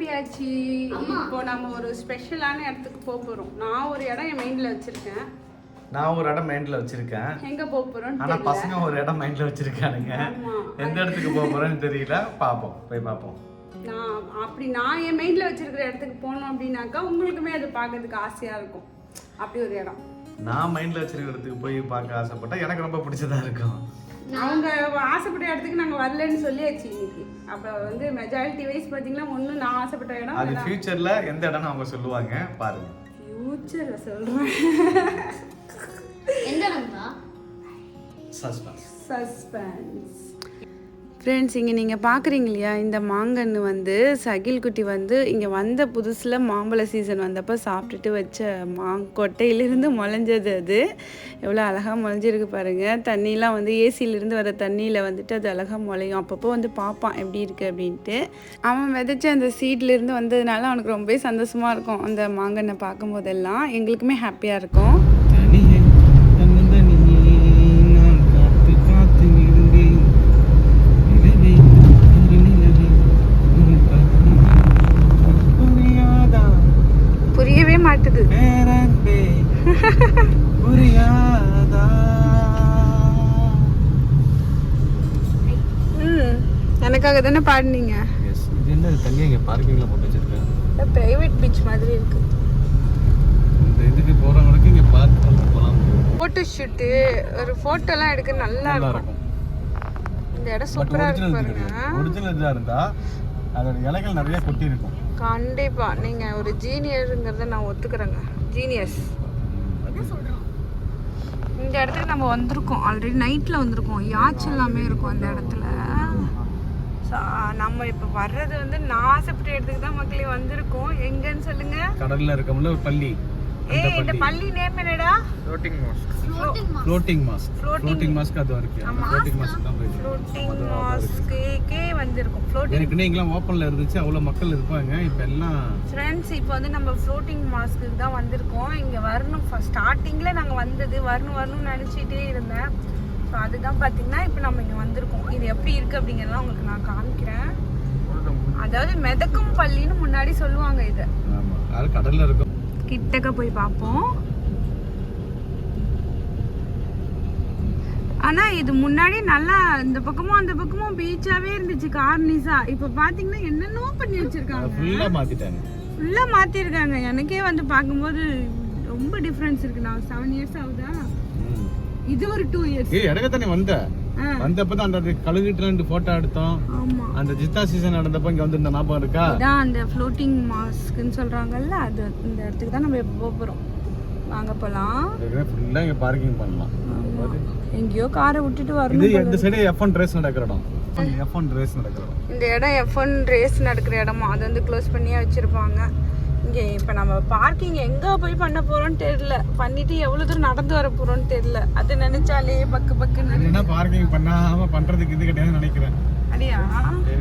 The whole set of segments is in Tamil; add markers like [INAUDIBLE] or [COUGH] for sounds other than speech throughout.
கிளம்பியாச்சு இப்போ நம்ம ஒரு ஸ்பெஷலான இடத்துக்கு போக போறோம். நான் ஒரு இடம் என் மைண்ட்ல வச்சிருக்கேன். நான் ஒரு இடம் மைண்ட்ல வச்சிருக்கேன். எங்க போக போறோம்னு ஆனா பசங்க ஒரு இடம் மைண்ட்ல வச்சிருக்கானுங்க. எந்த இடத்துக்கு போக போறேன்னு தெரியல. பாப்போம். போய் பாப்போம். நான் அப்படி நான் என் மைண்ட்ல வச்சிருக்கிற இடத்துக்கு போனோம் அப்படின்னாக்கா உங்களுக்குமே அது பார்க்கறதுக்கு ஆசையா இருக்கும். அப்படி ஒரு இடம். நான் மைண்ட்ல வச்சிருக்கிற இடத்துக்கு போய் பார்க்க ஆசைப்பட்டா எனக்கு ரொம்ப பிடிச்சதா இருக்கும். அவங்க ஆசைப்பட்ட இடத்துக்கு நாங்க வரலன்னு சொல்லியாச்சு இன்னைக்கு. அப்ப வந்து மெஜாரிட்டி வைஸ் பாத்தீங்கன்னா ஒண்ணு நான் ஆசைப்பட்ட இடம் அது ஃபியூச்சர்ல எந்த இடம்னு அவங்க சொல்லுவாங்க பாருங்க. ஃபியூச்சர்ல சொல்றேன். எந்த இடம்டா சஸ்பென்ஸ் சஸ்பென்ஸ் ஃப்ரெண்ட்ஸ் இங்கே நீங்கள் பார்க்குறீங்க இல்லையா? இந்த மாங்கன்று வந்து சகில் குட்டி வந்து இங்கே வந்த புதுசில் மாம்பழ சீசன் வந்தப்போ சாப்பிட்டுட்டு வச்ச மாங்கொட்டையிலிருந்து முளைஞ்சது அது. எவ்வளோ அழகாக முளைஞ்சிருக்கு பாருங்கள் தண்ணியெலாம் வந்து ஏசியிலேருந்து வர தண்ணியில் வந்துட்டு அது அழகாக முளையும். அப்பப்போ வந்து பார்ப்பான் எப்படி இருக்குது அப்படின்ட்டு. அவன் விதைச்ச அந்த சீட்லேருந்து வந்ததுனால அவனுக்கு ரொம்பவே சந்தோஷமாக இருக்கும் அந்த மாங்கன்னை பார்க்கும்போதெல்லாம். எங்களுக்குமே ஹாப்பியாக இருக்கும். எனக்காக தானே பாடினீங்க? எஸ் இது என்ன தனியாக இங்கே பார்க்கிங்கில் போட்டு வச்சிருக்கேன்? பிரைவேட் பீச் மாதிரி இருக்கு. இந்த இதுக்கு போகிறவங்களுக்கு இங்கே பார்க் பண்ண போகலாம் ஃபோட்டோ ஷூட்டு ஒரு ஃபோட்டோலாம் எடுக்க நல்லா இருக்கும். இந்த இடம் சூப்பரா இருக்கு பாருங்க. ஒரிஜினல் இதாக இருந்தால் அதோட இலைகள் நிறைய கொட்டி இருக்கும் கண்டிப்பா. நீங்க ஒரு ஜீனியருங்கிறத நான் ஒத்துக்கிறேங்க. ஜீனியஸ் இந்த இடத்துக்கு நம்ம வந்திருக்கோம். ஆல்ரெடி நைட்ல வந்திருக்கோம். யாச் எல்லாமே இருக்கும் அந்த இடத்துல. So, நம்ம இப்போ வர்றது வந்து நான் ஆசைப்பட்ட இடத்துக்கு தான் மக்களே வந்திருக்கோம். எங்கன்னு சொல்லுங்க? கடல்ல இருக்கமுள்ள ஒரு பள்ளி. ஏய் இந்த பள்ளி. நேம் என்னடா? Floating mask floating mask floating mask அது வரைக்கும். ஃப்ளோட்டிங் மாஸ்க் தான் போயிருக்கு ஃப்ளோட்டிங் மாஸ்க்கே வந்திருக்கும். ஃப்ளோட்டிங் ஏற்கனவே இங்கெல்லாம் ஓப்பனில் இருந்துச்சு. அவ்வளோ மக்கள் இருப்பாங்க. இப்போ எல்லாம் ஃப்ரெண்ட்ஸ் இப்போ வந்து நம்ம ஃப்ளோட்டிங் மாஸ்க்கு தான் வந்திருக்கோம். இங்கே வரணும். ஃபஸ்ட் ஸ்டார்டிங்கில் நாங்கள் வந்தது. வரணும் வரணும்னு நினச்சிட்டே இருந்தேன். ஸோ அதுதான் பார்த்தீங்கன்னா இப்போ நம்ம இங்கே வந்திருக்கோம். இது எப்படி இருக்குது அப்படிங்கிறதெல்லாம் உங்களுக்கு நான் காமிக்கிறேன். அதாவது மிதக்கும் பள்ளின்னு முன்னாடி சொல்லுவாங்க இதை. கடலில் இருக்கும். கிட்டக்க போய் பார்ப்போம். ஆனா இது முன்னாடி நல்லா இந்த பக்கமும் அந்த பக்கமும் பீச்சாவே இருந்துச்சு கார்னிஸா இப்ப பாத்தீங்கன்னா என்னென்னோ பண்ணி வச்சிருக்காங்க. ஃபுல்லாக மாற்றிட்டாங்க ஃபுல்லா மாத்திருக்காங்க. எனக்கே வந்து பார்க்கும்போது ரொம்ப டிஃபரன்ஸ் இருக்கு. நான் செவன் இயர்ஸ் ஆகுதா? இது ஒரு டூ இயர்ஸ் ஏய் இடக்க தானே வந்த வந்தப்போ தான் அந்த கழுகிட்டு ரெண்டு ஃபோட்டோ எடுத்தோம். ஆமா. அந்த ஜித்தா சீசன் நடந்தப்போ இங்கே வந்திருந்த ஞாபகம் இருக்கா? இதான் அந்த ஃப்ளோட்டிங் மாஸ்க்னு சொல்றாங்கல்ல அது இந்த இடத்துக்கு தான் நம்ம போக போறோம். வாங்க போலாம். ஃபுல்லாக இங்கே பார்க்கிங் பண்ணலாம். எங்கேயோ காரை விட்டுட்டு இது வரணும் இந்த சைடு எஃப் ஒன் ரேஸ் நடக்கிற இடம். எஃப் ஒன் ரேஸ் நடக்கிற இடம். இந்த இடம் எஃப் ஒன் ரேஸ் நடக்கிற இடமா? அது வந்து க்ளோஸ் பண்ணியே வச்சிருப்பாங்க. இங்கே இப்போ நம்ம பார்க்கிங் எங்கே போய் பண்ண போறோம்னு தெரியல. பண்ணிட்டு எவ்வளோ தூரம் நடந்து வர போறோம்னு தெரியல. அது நினைச்சாலே பக்கு பக்குன்னு இல்லைன்னா பார்க்கிங் பண்ணாம பண்றதுக்கு இது கிடையாதுன்னு நினைக்கிறேன். அப்படியா?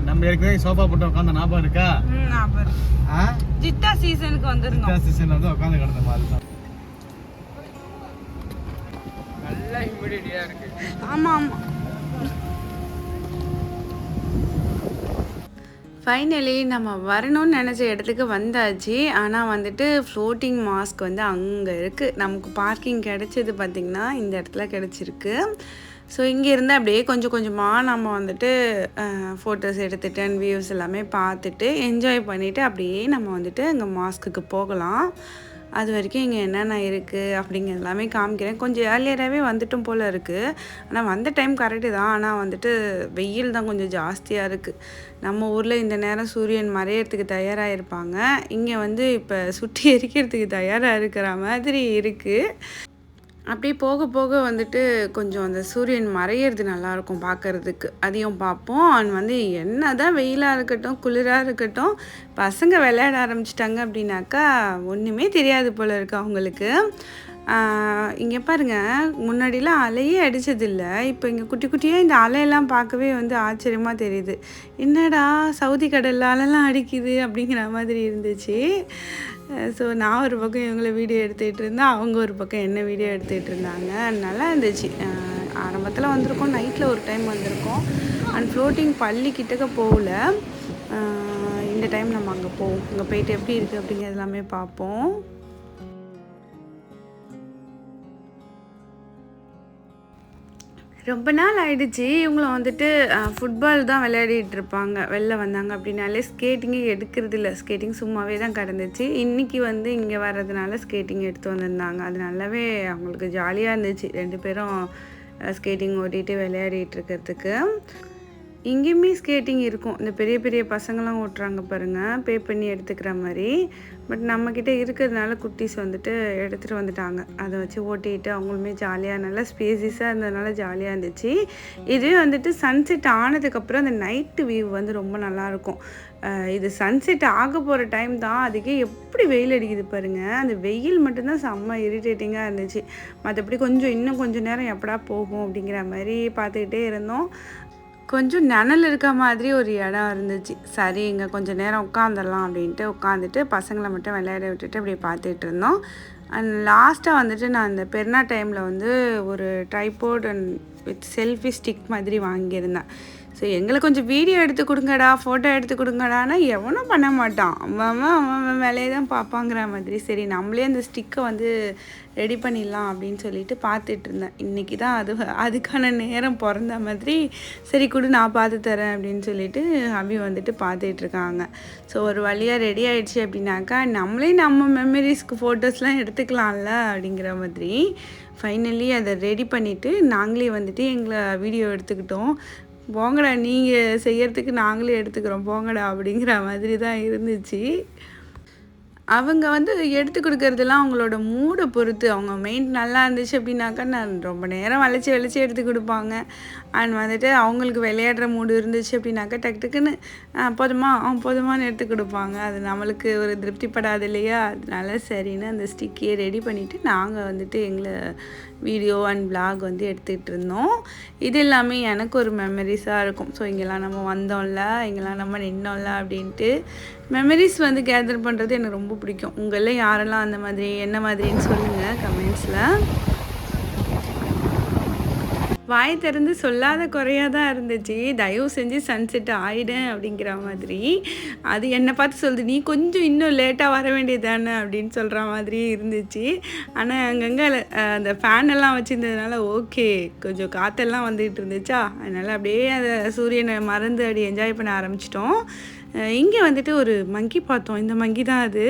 நம்ம ஏற்கனவே சோஃபா போட்டு உட்காந்த ஞாபகம் இருக்கா? ஞாபகம் ஜித்தா சீசனுக்கு வந்திருந்தோம் ஜித்தா சீசன் வந்து உட்காந்து கிடந்த மாதிரி தான். ஆமா ஆமா. ஃபைனலி நம்ம வரணும்னு நினச்ச இடத்துக்கு வந்தாச்சு. ஆனால் வந்துட்டு ஃப்ளோட்டிங் மாஸ்க் வந்து அங்கே இருக்குது நமக்கு பார்க்கிங் கிடைச்சது பார்த்திங்கன்னா இந்த இடத்துல கிடச்சிருக்கு. ஸோ இங்கே இருந்து அப்படியே கொஞ்சம் கொஞ்சமாக நம்ம வந்துட்டு ஃபோட்டோஸ் எடுத்துகிட்டு அண்ட் வியூஸ் எல்லாமே பார்த்துட்டு என்ஜாய் பண்ணிவிட்டு அப்படியே நம்ம வந்துட்டு அங்கே மாஸ்க்குக்கு போகலாம். அது வரைக்கும் இங்கே என்னென்ன இருக்குது அப்படிங்கிறது எல்லாமே காமிக்கிறேன். கொஞ்சம் ஏர்லியராகவே வந்துட்டும் போல் இருக்குது ஆனால் வந்த டைம் கரெக்டு தான். ஆனால் வந்துட்டு வெயில் தான் கொஞ்சம் ஜாஸ்தியாக இருக்குது நம்ம ஊரில் இந்த நேரம் சூரியன் மறையறதுக்கு தயாராக இருப்பாங்க இங்கே வந்து இப்போ சுட்டி எரிக்கிறதுக்கு தயாராக இருக்கிற மாதிரி இருக்குது அப்படியே போக போக வந்துட்டு கொஞ்சம் அந்த சூரியன் மறையிறது நல்லாயிருக்கும் பார்க்கறதுக்கு. அதையும் பார்ப்போம். அண்ட் வந்து என்ன தான் வெயிலாக இருக்கட்டும் குளிராக இருக்கட்டும் பசங்க விளையாட ஆரம்பிச்சிட்டாங்க அப்படின்னாக்கா ஒன்றுமே தெரியாது போல இருக்கு அவங்களுக்கு. இங்கே பாருங்க முன்னாடிலாம் அலையே அடித்ததில்ல இப்போ இங்கே குட்டி குட்டியாக இந்த அலையெல்லாம் பார்க்கவே வந்து ஆச்சரியமாக தெரியுது. என்னடா சவுதி கடல்ல அலைலாம் அடிக்குது அப்படிங்கிற மாதிரி இருந்துச்சு. ஸோ நான் ஒரு பக்கம் இவங்களை வீடியோ எடுத்துகிட்டு இருந்தேன் அவங்க ஒரு பக்கம் என்ன வீடியோ எடுத்துகிட்டு இருந்தாங்க. நல்லா இருந்துச்சு ஆரம்பத்தில் வந்திருக்கோம். நைட்டில் ஒரு டைம் வந்திருக்கோம். அண்ட் ஃப்ளோட்டிங் பள்ளி கிட்டக்க போகல. இந்த டைம் நம்ம அங்கே போவோம். அங்கே போயிட்டு எப்படி இருக்குது அப்படிங்கிறது எல்லாமே பார்ப்போம். ரொம்ப நாள் ஆயிடுச்சு. இவங்கள வந்துட்டு ஃபுட்பால் தான் விளையாடிட்டு இருப்பாங்க. வெளில வந்தாங்க அப்படின்னாலே ஸ்கேட்டிங்கே எடுக்கிறது இல்லை. ஸ்கேட்டிங் சும்மாவே தான் கிடந்துச்சு. இன்றைக்கி வந்து இங்கே வர்றதுனால ஸ்கேட்டிங் எடுத்து வந்திருந்தாங்க. அது நல்லாவே அவங்களுக்கு ஜாலியாக இருந்துச்சு. ரெண்டு பேரும் ஸ்கேட்டிங் ஓட்டிகிட்டு விளையாடிட்டு இருக்கிறதுக்கு. இங்கேயுமே ஸ்கேட்டிங் இருக்கும். இந்த பெரிய பெரிய பசங்களாம் ஓட்டுறாங்க பாருங்கள் பே பண்ணி எடுத்துக்கிற மாதிரி. பட் நம்மக்கிட்ட இருக்கிறதுனால குட்டீஸ் வந்துட்டு எடுத்துகிட்டு வந்துட்டாங்க. அதை வச்சு ஓட்டிக்கிட்டு அவங்களுமே ஜாலியாக நல்லா ஸ்பேசிஸாக இருந்ததுனால ஜாலியாக இருந்துச்சு. இதுவே வந்துட்டு சன்செட் ஆனதுக்கப்புறம் அந்த நைட்டு வியூ வந்து ரொம்ப நல்லாயிருக்கும் இது சன்செட் ஆக போகிற டைம் தான். அதுக்கே எப்படி வெயில் அடிக்குது பாருங்கள் அந்த வெயில் மட்டும்தான் செம்ம இரிட்டேட்டிங்காக இருந்துச்சு. மற்றபடி கொஞ்சம் இன்னும் கொஞ்சம் நேரம் எப்படா போகும் அப்படிங்கிற மாதிரி பார்த்துக்கிட்டே இருந்தோம். கொஞ்சம் நிழல் இருக்க மாதிரி ஒரு இடம் இருந்துச்சு. சரி இங்கே கொஞ்சம் நேரம் உட்காந்துடலாம் அப்படின்ட்டு உட்காந்துட்டு பசங்களை மட்டும் விளையாட விட்டுட்டு அப்படியே பார்த்துட்டு இருந்தோம். அண்ட் லாஸ்ட்டாக வந்துட்டு நான் இந்த பெருநா டைமில் வந்து ஒரு tripod and with selfie stick மாதிரி வாங்கியிருந்தேன். ஸோ எங்களை கொஞ்சம் வீடியோ எடுத்து கொடுங்கடா ஃபோட்டோ எடுத்து கொடுங்கடான்னா எவனும் பண்ண மாட்டான். அவன் அவன் அவன் அவன் வேலையை தான் பார்ப்பாங்கிற மாதிரி. சரி நம்மளே அந்த ஸ்டிக்கை வந்து ரெடி பண்ணிடலாம் அப்படின்னு சொல்லிட்டு பார்த்துட்டு இருந்தேன். இன்றைக்கி தான் அது அதுக்கான நேரம் பிறந்த மாதிரி சரி கொடு நான் பார்த்து தரேன் அப்படின்னு சொல்லிட்டு அபி வந்துட்டு பார்த்துட்ருக்காங்க ஸோ ஒரு வழியாக ரெடி ஆகிடுச்சு அப்படின்னாக்கா நம்மளே நம்ம மெமரிஸ்க்கு ஃபோட்டோஸ்லாம் எடுத்துக்கலாம்ல அப்படிங்கிற மாதிரி ஃபைனலி அதை ரெடி பண்ணிவிட்டு நாங்களே வந்துட்டு எங்களை வீடியோ எடுத்துக்கிட்டோம். போங்கடா நீங்கள் செய்யறதுக்கு நாங்களே எடுத்துக்கிறோம் போங்கடா அப்படிங்கிற மாதிரி தான் இருந்துச்சு. அவங்க வந்து எடுத்து கொடுக்கறதெல்லாம் அவங்களோட மூடை பொறுத்து அவங்க மெயின் நல்லா இருந்துச்சு அப்படின்னாக்கா நான் ரொம்ப நேரம் வளைச்சி வளைச்சி எடுத்து கொடுப்பாங்க. அண்ட் வந்துட்டு அவங்களுக்கு விளையாடுற மூடு இருந்துச்சு அப்படின்னாக்கா டக்கு டக்குன்னு போதுமா அவன் போதுமான்னு எடுத்து கொடுப்பாங்க. அது நம்மளுக்கு ஒரு திருப்திப்படாது இல்லையா? அதனால சரின்னு அந்த ஸ்டிக்கியை ரெடி பண்ணிவிட்டு நாங்கள் வந்துட்டு எங்களை வீடியோ அண்ட் vlog வந்து எடுத்துகிட்டு இருந்தோம் இது எல்லாமே எனக்கு ஒரு மெமரிஸாக இருக்கும். ஸோ இங்கெல்லாம் நம்ம வந்தோம்ல இங்கெல்லாம் நம்ம நின்னோம்ல அப்படின்ட்டு மெமரிஸ் வந்து கேதர் பண்ணுறது எனக்கு ரொம்ப பிடிக்கும். உங்களில் யாரெல்லாம் அந்த மாதிரி என்ன மாதிரின்னு சொல்லுங்கள் கமெண்ட்ஸில் வாய் திறந்து சொல்லாத குறையாக தான் இருந்துச்சு. தயவு செஞ்சு சன்செட் ஆயிடும் அப்படிங்கிற மாதிரி. அது என்னை பார்த்து சொல்லுது நீ கொஞ்சம் இன்னும் லேட்டாக வர வேண்டியதானே அப்படின்னு சொல்கிற மாதிரி இருந்துச்சு. ஆனால் அங்கங்கே அந்த ஃபேனெல்லாம் வச்சுருந்ததுனால ஓகே கொஞ்சம் காற்றெல்லாம் வந்துகிட்டு இருந்துச்சா? அதனால் அப்படியே அந்த சூரியனை மறந்து அப்படி என்ஜாய் பண்ண ஆரம்பிச்சிட்டோம். இங்கே வந்துட்டு ஒரு மங்கி பார்த்தோம். இந்த மங்கி தான் அது.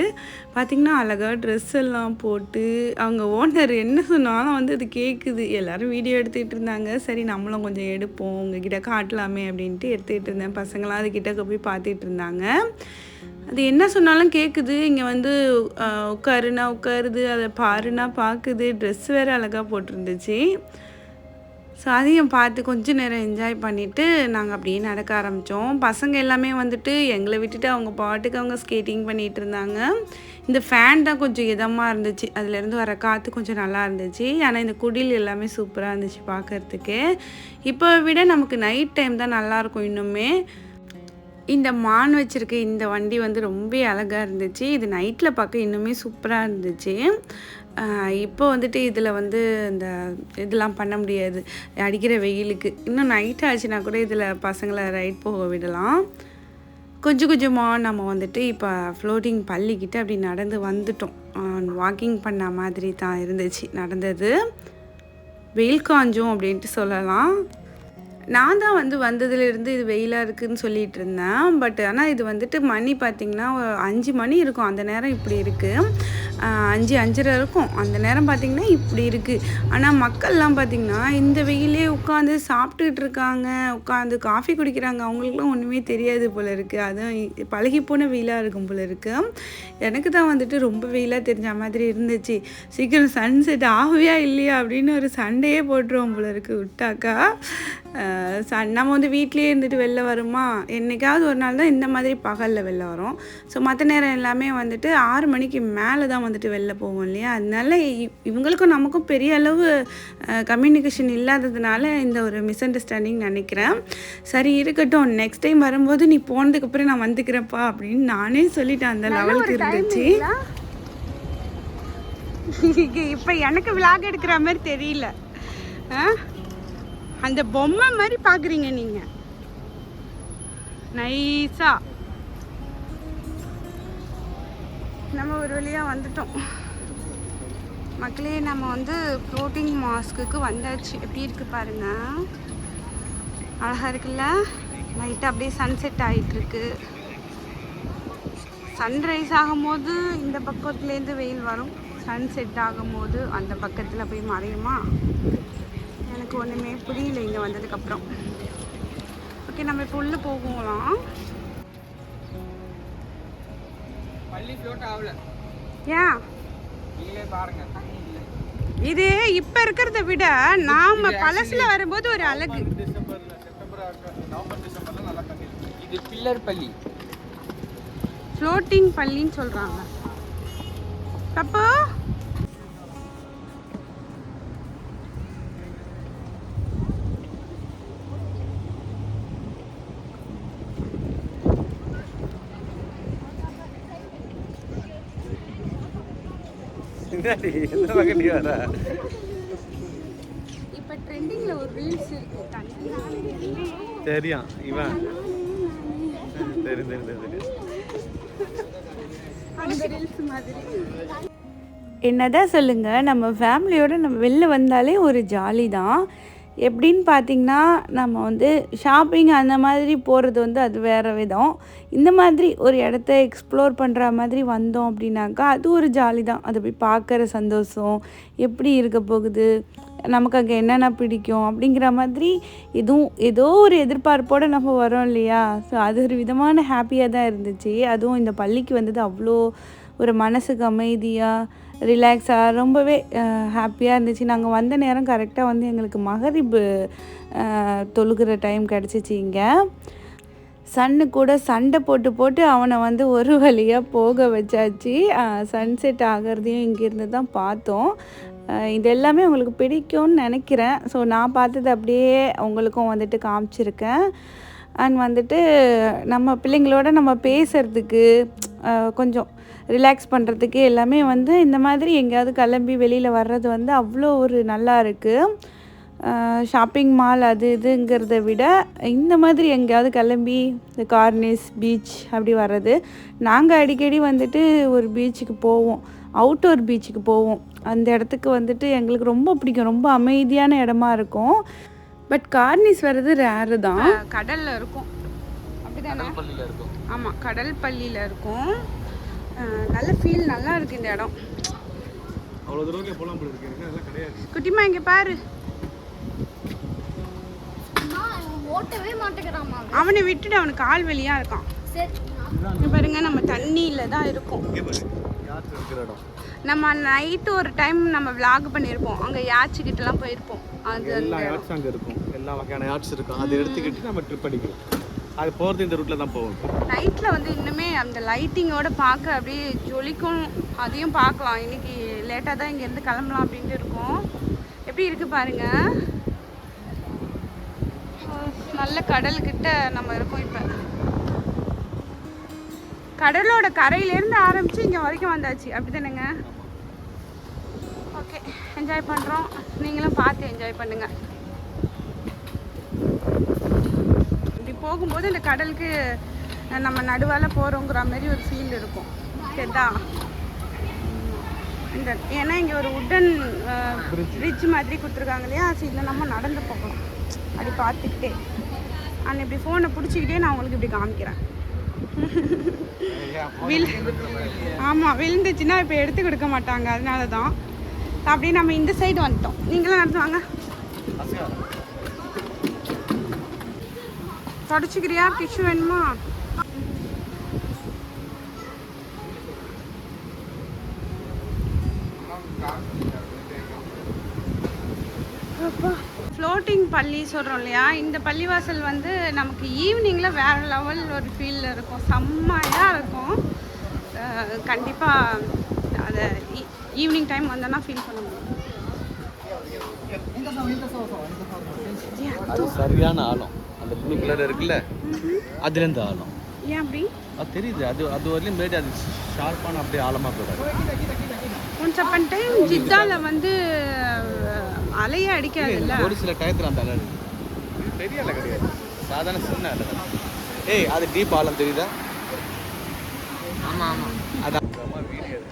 பார்த்திங்கன்னா அழகாக ட்ரெஸ் எல்லாம் போட்டு அவங்க ஓனர் என்ன சொன்னாலும் வந்து அது கேட்குது எல்லோரும் வீடியோ எடுத்துகிட்டு இருந்தாங்க. சரி நம்மளும் கொஞ்சம் எடுப்போம். உங்ககிட்ட காட்டலாமே அப்படின்ட்டு எடுத்துக்கிட்டு இருந்தேன். பசங்களாம் அது கிட்டக்க போய் பார்த்துட்டு இருந்தாங்க. அது என்ன சொன்னாலும் கேட்குது இங்கே வந்து உட்காருன்னா உட்காருனா உட்காருது. அதை பாருனா பார்க்குது ட்ரெஸ் வேறு அழகாக போட்டிருந்துச்சு. ஸோ அதையும் பார்த்து கொஞ்ச நேரம் என்ஜாய் பண்ணிவிட்டு நாங்கள் அப்படியே நடக்க ஆரம்பித்தோம் பசங்க எல்லாமே வந்துட்டு எங்களை விட்டுட்டு அவங்க பாட்டுக்கு அவங்க ஸ்கேட்டிங் பண்ணிகிட்டு இருந்தாங்க. இந்த ஃபேன் தான் கொஞ்சம் இதமாக இருந்துச்சு. அதுலேருந்து வர காற்று கொஞ்சம் நல்லா இருந்துச்சு. ஆனால் இந்த குடில் எல்லாமே சூப்பராக இருந்துச்சு பார்க்கறதுக்கு. இப்போ விட நமக்கு நைட் டைம் தான் நல்லாயிருக்கும் இன்னுமே. இந்த மான் வச்சுருக்க இந்த வண்டி வந்து ரொம்ப அழகாக இருந்துச்சு. இது நைட்டில் பார்க்க இன்னுமே சூப்பராக இருந்துச்சு. இப்போ வந்துட்டு இதில் வந்து இந்த இதெல்லாம் பண்ண முடியாது. அடிக்கிற வெயிலுக்கு. இன்னும் நைட் ஆச்சுன்னா கூட இதில் பசங்களை ரைட் போக விடலாம். கொஞ்சம் கொஞ்சமாக நம்ம வந்துட்டு இப்போ ஃப்ளோட்டிங் பள்ளிக்கிட்ட அப்படி நடந்து வந்துட்டோம். வாக்கிங் பண்ண மாதிரி தான் இருந்துச்சு நடந்தது. வெயில் காஞ்சும் அப்படின்ட்டு சொல்லலாம். நான் தான் வந்து வந்ததுலேருந்து இது வெயிலாக இருக்குதுன்னு சொல்லிட்டு இருந்தேன். பட் ஆனால் இது வந்துட்டு மணி பார்த்திங்கன்னா அஞ்சு மணி இருக்கும். அந்த நேரம் இப்படி இருக்குது அஞ்சு அஞ்சரை இருக்கும். அந்த நேரம் பார்த்திங்கன்னா இப்படி இருக்குது ஆனால் மக்கள்லாம் பார்த்திங்கன்னா இந்த வெயிலே உட்காந்து சாப்பிட்டுட்டு இருக்காங்க. உட்காந்து காஃபி குடிக்கிறாங்க. அவங்களுக்குலாம் ஒன்றுமே தெரியாது போல இருக்குது அதுவும் பழகி போன வெயிலாக இருக்கும் போல இருக்குது எனக்கு தான் வந்துட்டு ரொம்ப வெயிலாக தெரிஞ்ச மாதிரி இருந்துச்சு. சீக்கிரம் சன்செட் ஆகவே இல்லையா? அப்படின்னு ஒரு சண்டையே போட்டுருவோம் போல இருக்குது விட்டாக்கா. நம்ம வந்து வீட்லேயே இருந்துட்டு வெளில வருமா? என்னைக்காவது ஒரு நாள் தான் இந்த மாதிரி பகலில் வெளில வரும். ஸோ மற்ற நேரம் எல்லாமே வந்துட்டு ஆறு மணிக்கு மேலே தான் வந்துட்டு வெளில போவோம் இல்லையா? அதனால இவங்களுக்கும் நமக்கும் பெரிய அளவு கம்யூனிகேஷன் இல்லாததுனால இந்த ஒரு மிஸ் அண்டர்ஸ்டாண்டிங் நினைக்கிறேன். சரி இருக்கட்டும். நெக்ஸ்ட் டைம் வரும்போது நீ போனதுக்கப்புறம் நான் வந்துக்கிறேன்ப்பா அப்படின்னு நானே சொல்லிட்டேன் அந்த லெவலுக்கு இருந்துச்சு. [LAUGHS] இப்போ எனக்கு விளாக் எடுக்கிற மாதிரி தெரியல. ஆ? அந்த பொம்மை மாதிரி பார்க்குறீங்க நீங்கள் நைஸா நம்ம ஒரு வழியாக வந்துட்டோம். மக்களே நம்ம வந்து ஃப்ளோட்டிங் மாஸ்க்குக்கு வந்தாச்சு. எப்படி இருக்கு பாருங்க. அழகாக இருக்குல்ல? லைட்டாக அப்படியே சன்செட் ஆகிட்டுருக்கு சன்ரைஸ் ஆகும்போது இந்த பக்கத்துலேருந்து வெயில் வரும். சன்செட் ஆகும்போது அந்த பக்கத்தில் போய் மறையுமா? எனக்கு ஒன்றுமே புரியல இங்கே வந்ததுக்கப்புறம். ஓகே நம்ம இப்போ உள்ளே போகலாம். ஏன் இது இப்ப இருக்கிறத விட நாம பழசுல வரும்போது ஒரு அழகு. இது பில்லர் பள்ளி. ஃப்ளோட்டிங் பள்ளின்னு சொல்றாங்க. தப்பு என்னடி எந்த பக்கம் நீ வர? இப்ப ட்ரெண்டிங்ல ஒரு ரீல்ஸ் இருக்கு. தண்ணி தெரியும் இவன். தெரியும் தெரியும் தெரியும் அந்த ரீல்ஸ் மாதிரி. என்னதான் சொல்லுங்க நம்ம ஃபேமிலியோட நம்ம வெளில வந்தாலே ஒரு ஜாலி தான் எப்படின்னு பார்த்தீங்கன்னா நம்ம வந்து ஷாப்பிங் அந்த மாதிரி போகிறது வந்து அது வேறு விதம். இந்த மாதிரி ஒரு இடத்த எக்ஸ்ப்ளோர் பண்ணுற மாதிரி வந்தோம் அப்படின்னாக்கா அது ஒரு ஜாலி தான். அதை போய் பார்க்குற சந்தோஷம் எப்படி இருக்க போகுது? நமக்கு அங்கே என்னென்ன பிடிக்கும்? அப்படிங்கிற மாதிரி எதுவும் ஏதோ ஒரு எதிர்பார்ப்போடு நம்ம வரோம் இல்லையா? ஸோ அது ஒரு விதமான ஹாப்பியாக தான் இருந்துச்சு. அதுவும் இந்த பள்ளிக்கு வந்தது அவ்வளோ ஒரு மனசுக்கு அமைதியாக ரிலாக்ஸாக ரொம்பவே ஹாப்பியாக இருந்துச்சு. நாங்கள் வந்த நேரம் கரெக்டாக வந்து எங்களுக்கு மகரிப்பு தொழுகிற டைம் கிடச்சிச்சு இங்கே. சன்னு கூட சண்டை போட்டு போட்டு அவனை வந்து ஒரு வழியாக போக வச்சாச்சு. சன்செட் ஆகிறதையும் இங்கேருந்து தான் பார்த்தோம். இது எல்லாமே உங்களுக்கு பிடிக்கும்னு நினைக்கிறேன். ஸோ நான் பார்த்தது அப்படியே உங்களுக்கும் வந்துட்டு காமிச்சிருக்கேன். அண்ட் வந்துட்டு நம்ம பிள்ளைங்களோட நம்ம பேசுகிறதுக்கு கொஞ்சம் ரிலாக்ஸ் பண்ணுறதுக்கு எல்லாமே வந்து இந்த மாதிரி எங்கேயாவது கிளம்பி வெளியில் வர்றது வந்து அவ்வளோ ஒரு நல்லா இருக்குது ஷாப்பிங் மால் அது இதுங்கிறத விட இந்த மாதிரி எங்கேயாவது கிளம்பி இந்த கார்னிஸ் பீச் அப்படி வர்றது நாங்கள் அடிக்கடி வந்துட்டு ஒரு பீச்சுக்கு போவோம். அவுட்டோர் பீச்சுக்கு போவோம். அந்த இடத்துக்கு வந்துட்டு எங்களுக்கு ரொம்ப பிடிக்கும். ரொம்ப அமைதியான இடமா இருக்கும். பட் கார்னிஸ் வர்றது ரேரு தான். கடலில் இருக்கும். அப்படிதானே? ஆமாம் கடல் பள்ளியில் இருக்கும். நல்ல ஃபீல் நல்லா இருக்கு இந்த இடம். அவ்வளோ தூரம் போலாம் போல இருக்கு. அதெல்லாம் கிடையாது. குட்டிமா இங்கே பாரு. ஓட்டவே மாட்டேங்கிறாமா அவனை. விட்டுட்டு அவனுக்கு கால் வலியா இருக்கான். சரி இங்க பாருங்க நம்ம தண்ணியில் தான் இருக்கோம். இங்கே பாரு யாத்திரை இருக்கிற இடம்? நம்ம நைட்டு ஒரு டைம் நம்ம vlog பண்ணியிருப்போம். அங்கே யாச்சிக்கிட்டலாம் போயிருப்போம். அது எல்லா யாட்ஸ் அங்கே இருக்கும். எல்லா வகையான யாட்ஸ் இருக்கும். அதை எடுத்துக்கிட்டு நம்ம ட்ரிப் அடிக்கலாம். அது போகிறது இந்த ரூட்டில் தான் போகும். நைட்டில் வந்து இன்னுமே அந்த லைட்டிங்கோட பார்க்க அப்படியே ஜொலிக்கும். அதையும் பார்க்கலாம். இன்னைக்கு லேட்டாக தான் இங்கேருந்து கிளம்பலாம் அப்படின்ட்டு இருக்கோம். எப்படி இருக்கு பாருங்க. நல்ல கடல்கிட்ட நம்ம இருக்கோம் இப்போ. கடலோட கரையிலேருந்து ஆரம்பித்து இங்கே வரைக்கும் வந்தாச்சு. அப்படி தானேங்க ஓகே என்ஜாய் பண்ணுறோம் நீங்களும் பார்த்து என்ஜாய் பண்ணுங்கள் இப்படி போகும்போது இந்த கடலுக்கு நம்ம நடுவால் போகிறோங்கிற மாதிரி ஒரு ஃபீல் இருக்கும். சரிதா? இந்த ஏன்னா இங்கே ஒரு உட்டன் பிரிட்ஜ் மாதிரி கொடுத்துருக்காங்க இல்லையா? ஸோ இதில் நம்ம நடந்து போகலாம் அப்படி பார்த்துக்கிட்டே. நான் இப்படி ஃபோனை பிடிச்சிக்கிட்டே நான் உங்களுக்கு இப்படி காமிக்கிறேன். வில் ஆமாம் விழுந்துச்சுன்னா இப்போ எடுத்து கொடுக்க மாட்டாங்க அதனால தான் அப்படியே நம்ம இந்த சைடு வந்துட்டோம். நீங்களும் நடந்து வாங்க தொடச்சிக்கிறியா டிஷ்யூ வேணுமா ஃப்ளோட்டிங் பள்ளி சொல்கிறோம் இல்லையா இந்த பள்ளிவாசல் வந்து நமக்கு ஈவினிங்கில் வேறு லெவல் ஒரு ஃபீலில் இருக்கும் செம்மையாக இருக்கும் கண்டிப்பாக அதை ஈவினிங் டைம் வந்தோன்னா ஃபீல் பண்ண முடியும் அது சரியான ஆழம் அந்த ப்ளூ கலர் இருக்குல்ல? அதுலேருந்து ஆழம். ஏன் அப்படி? அது தெரியுது. அது அது வரலையும் மேடி அது ஷார்ப்பான அப்படியே ஆழமாக போயிடாது ஒன்ஸ் அப்பன் டைம் ஜித்தால வந்து அலையே அடிக்காதுல்ல? ஒரு சில டயத்தில் அந்த அலை பெரிய அலை கிடையாது. சாதாரண சின்ன அலை தான். ஏய் அது டீப் ஆழம் தெரியுதா? ஆமா ஆமா. அதான். சவுதிலையும்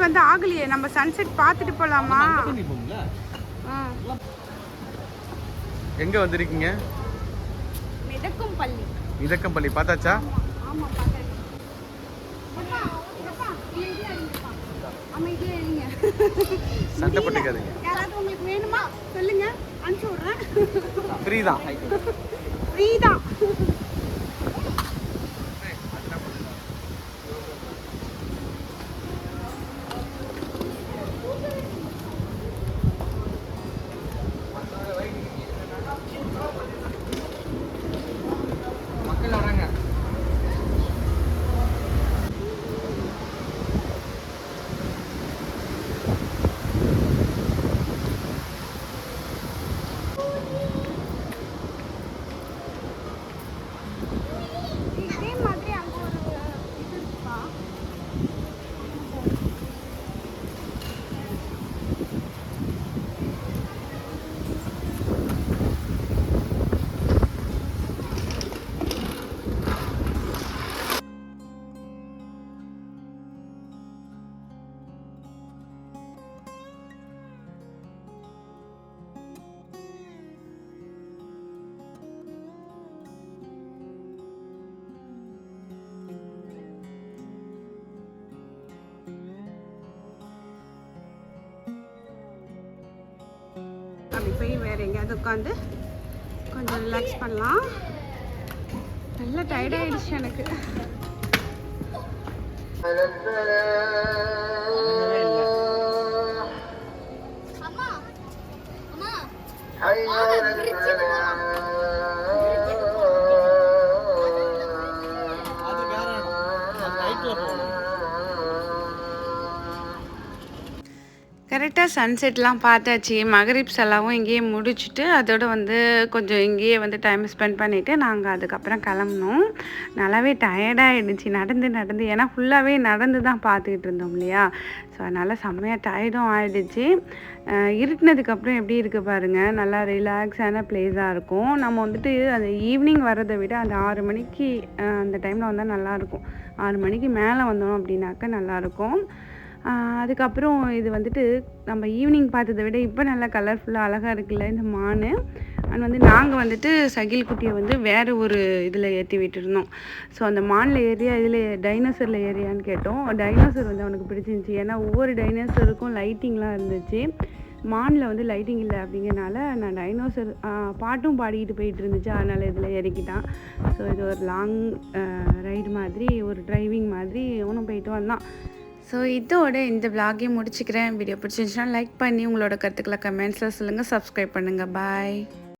சன்செட் வந்து ஆகலையே நம்ம சன்செட் பார்த்துட்டு போலாமா? எங்க வந்திருக்கீங்க? மிதக்கும் பள்ளி. பார்த்தாச்சா? ஆமா பார்த்தாச்சு. சண்டை போட்டுக்காதீங்க யாராவது உங்களுக்கு வேணுமா? சொல்லுங்க அனுப்பிச்சு விடுறேன். ஃப்ரீ தான். ஃப்ரீ தான். வேற உட்காந்து கொஞ்சம் ரிலாக்ஸ் பண்ணலாம். நல்லா டயர்ட் ஆயிடுச்சு எனக்கு. [LAUGHS] சன்செட்லாம் பார்த்தாச்சு. மகரிப் செல்லாவும் இங்கேயே முடிச்சுட்டு அதோடு வந்து கொஞ்சம் இங்கேயே வந்து டைம் ஸ்பெண்ட் பண்ணிவிட்டு நாங்கள் அதுக்கப்புறம் கிளம்புனோம். நல்லாவே டயர்டாகிடுச்சு நடந்து நடந்து. ஏன்னா ஃபுல்லாகவே நடந்து தான் பார்த்துக்கிட்டு இருந்தோம் இல்லையா? ஸோ அதனால் செம்மையாக டயர்டும் ஆகிடுச்சு இருட்டினதுக்கப்புறம் எப்படி இருக்குது பாருங்கள் நல்லா ரிலாக்ஸான பிளேஸாக இருக்கும். நம்ம வந்துட்டு அந்த ஈவினிங் வர்றதை விட அந்த ஆறு மணிக்கு அந்த டைமில் வந்தால் நல்லாயிருக்கும் ஆறு மணிக்கு மேலே வந்தோம் அப்படின்னாக்கா நல்லாயிருக்கும் அதுக்கப்புறம் இது வந்துட்டு நம்ம ஈவினிங் பார்த்ததை விட இப்போ நல்லா கலர்ஃபுல்லாக அழகாக இருக்குல்ல இந்த மான். அண்ட் வந்து நாங்கள் வந்துட்டு சகில் குட்டியை வந்து வேறு ஒரு இதில் ஏற்றி விட்டுருந்தோம். ஸோ அந்த மானில் ஏரியா இதில் டைனோசரில் ஏரியான்னு கேட்டோம். டைனோசர் வந்து அவனுக்கு பிடிச்சிருந்துச்சி. ஏன்னா ஒவ்வொரு டைனோசருக்கும் லைட்டிங்லாம் இருந்துச்சு. மானில் வந்து லைட்டிங் இல்லை அப்படிங்கிறனால நான் டைனோசர் பாட்டும் பாடிக்கிட்டு போயிட்டு இருந்துச்சு. அதனால் இதில் இறக்கிட்டான் ஸோ இது ஒரு லாங் ரைடு மாதிரி ஒரு டிரைவிங் மாதிரி அவனும் போயிட்டு வந்தான். ஸோ இதோட இந்த vlog-ஐயும் முடிச்சுக்கிறேன். வீடியோ பிடிச்சிருந்துச்சுன்னா லைக் பண்ணி உங்களோட கருத்துக்களை கமெண்ட்ஸில் சொல்லுங்கள் சப்ஸ்கிரைப் பண்ணுங்கள் பாய்